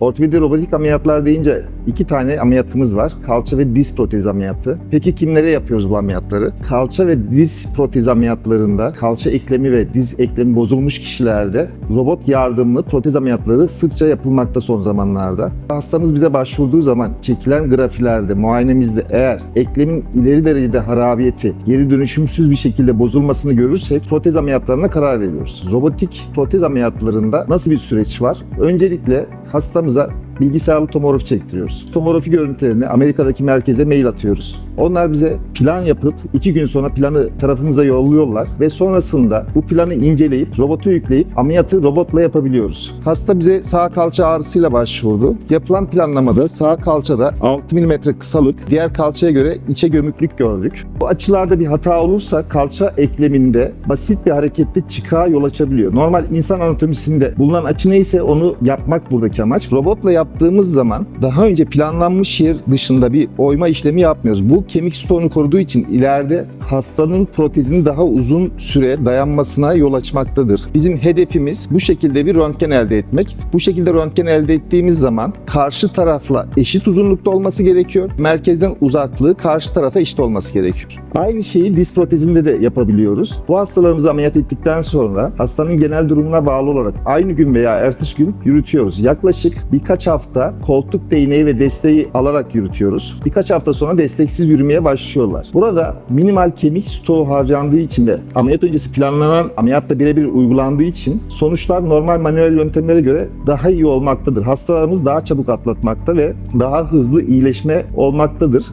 Ortopedi robotik ameliyatlar deyince iki tane ameliyatımız var. Kalça ve diz protez ameliyatı. Peki kimlere yapıyoruz bu ameliyatları? Kalça ve diz protez ameliyatlarında kalça eklemi ve diz eklemi bozulmuş kişilerde robot yardımlı protez ameliyatları sıkça yapılmakta son zamanlarda. Hastamız bize başvurduğu zaman çekilen grafilerde, muayenemizde eğer eklemin ileri derecede harabiyeti, geri dönüşümsüz bir şekilde bozulmasını görürsek protez ameliyatlarına karar veriyoruz. Robotik protez ameliyatlarında nasıl bir süreç var? Öncelikle hastamıza bilgisayarlı tomografi çektiriyoruz. Tomografi görüntülerini Amerika'daki merkeze mail atıyoruz. Onlar bize plan yapıp iki gün sonra planı tarafımıza yolluyorlar ve sonrasında bu planı inceleyip robotu yükleyip ameliyatı robotla yapabiliyoruz. Hasta bize sağ kalça ağrısıyla başvurdu. Yapılan planlamada sağ kalçada 6 mm kısalık, diğer kalçaya göre içe gömüklük gördük. Bu açılarda bir hata olursa kalça ekleminde basit bir harekette çıkığa yol açabiliyor. Normal insan anatomisinde bulunan açı neyse onu yapmak buradaki amaç. Robotla yaptığımız zaman daha önce planlanmış yer dışında bir oyma işlemi yapmıyoruz. Bu kemik stoğunu koruduğu için ileride hastanın protezinin daha uzun süre dayanmasına yol açmaktadır. Bizim hedefimiz bu şekilde bir röntgen elde etmek. Bu şekilde röntgen elde ettiğimiz zaman karşı tarafla eşit uzunlukta olması gerekiyor. Merkezden uzaklığı karşı tarafa eşit olması gerekiyor. Aynı şeyi diz protezinde de yapabiliyoruz. Bu hastalarımızı ameliyat ettikten sonra hastanın genel durumuna bağlı olarak aynı gün veya ertesi gün yürütüyoruz. Yaklaşık birkaç hafta koltuk değneği ve desteği alarak yürütüyoruz. Birkaç hafta sonra desteksiz yürümeye başlıyorlar. Burada minimal kemik stoğu harcandığı için ve ameliyat öncesi planlanan ameliyatta birebir uygulandığı için sonuçlar normal manuel yöntemlere göre daha iyi olmaktadır. Hastalarımız daha çabuk atlatmakta ve daha hızlı iyileşme olmaktadır.